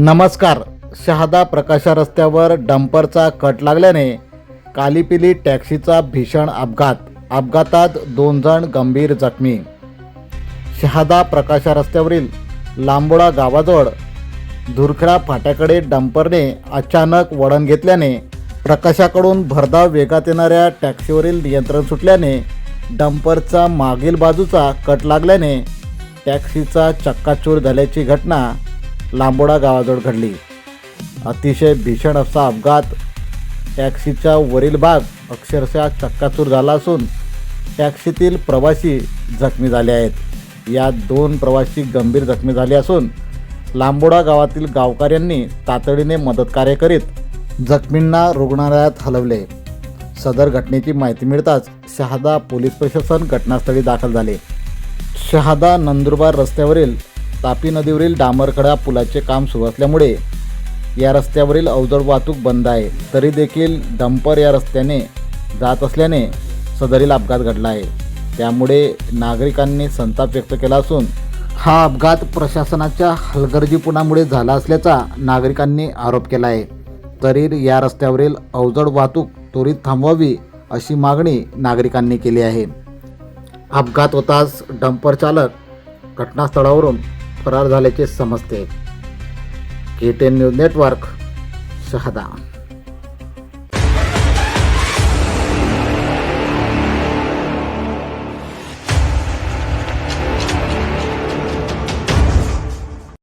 नमस्कार. शहादा प्रकाशा रस्त्यावर डंपरचा कट लागल्याने कालीपिली टॅक्सीचा भीषण अपघात अपघातात दोन जण गंभीर जखमी. शहादा प्रकाशा रस्त्यावरील लांबोडा गावाजवळ धुरखेडा फाट्याकडे डंपरने अचानक वळण घेतल्याने प्रकाशाकडून भरधाव वेगात येणाऱ्या टॅक्सीवरील नियंत्रण सुटल्याने डंपरचा मागील बाजूचा कट लागल्याने टॅक्सीचा चक्काचूर झाल्याची घटना लांबोडा गावाजवळ घडली. अतिशय भीषण असा अपघात टॅक्सीचा वरील भाग अक्षरशः चक्काचूर झाला असून टॅक्सीतील प्रवासी जखमी झाले आहेत. यात दोन प्रवासी गंभीर जखमी झाले असून लांबोडा गावातील गावकऱ्यांनी तातडीने मदतकार्य करीत जखमींना रुग्णालयात हलवले. सदर घटनेची माहिती मिळताच शहादा पोलीस प्रशासन घटनास्थळी दाखल झाले. शहादा नंदुरबार रस्त्यावरील तापी नदीवरील डांबरखडा पुलाचे काम सुरू असल्यामुळे या रस्त्यावरील अवजड वाहतूक बंद आहे. तरी देखील डंपर या रस्त्याने जात असल्याने सदरील अपघात घडला आहे. त्यामुळे नागरिकांनी संताप व्यक्त केला असून हा अपघात प्रशासनाच्या हलगर्जीपणामुळे झाला असल्याचा नागरिकांनी आरोप केला आहे. तरी या रस्त्यावरील अवजड वाहतूक त्वरित थांबवावी अशी मागणी नागरिकांनी केली आहे. अपघात होताच डंपर चालक घटनास्थळावरून फरार झाल्याचे समजते. K ten news network Shahada.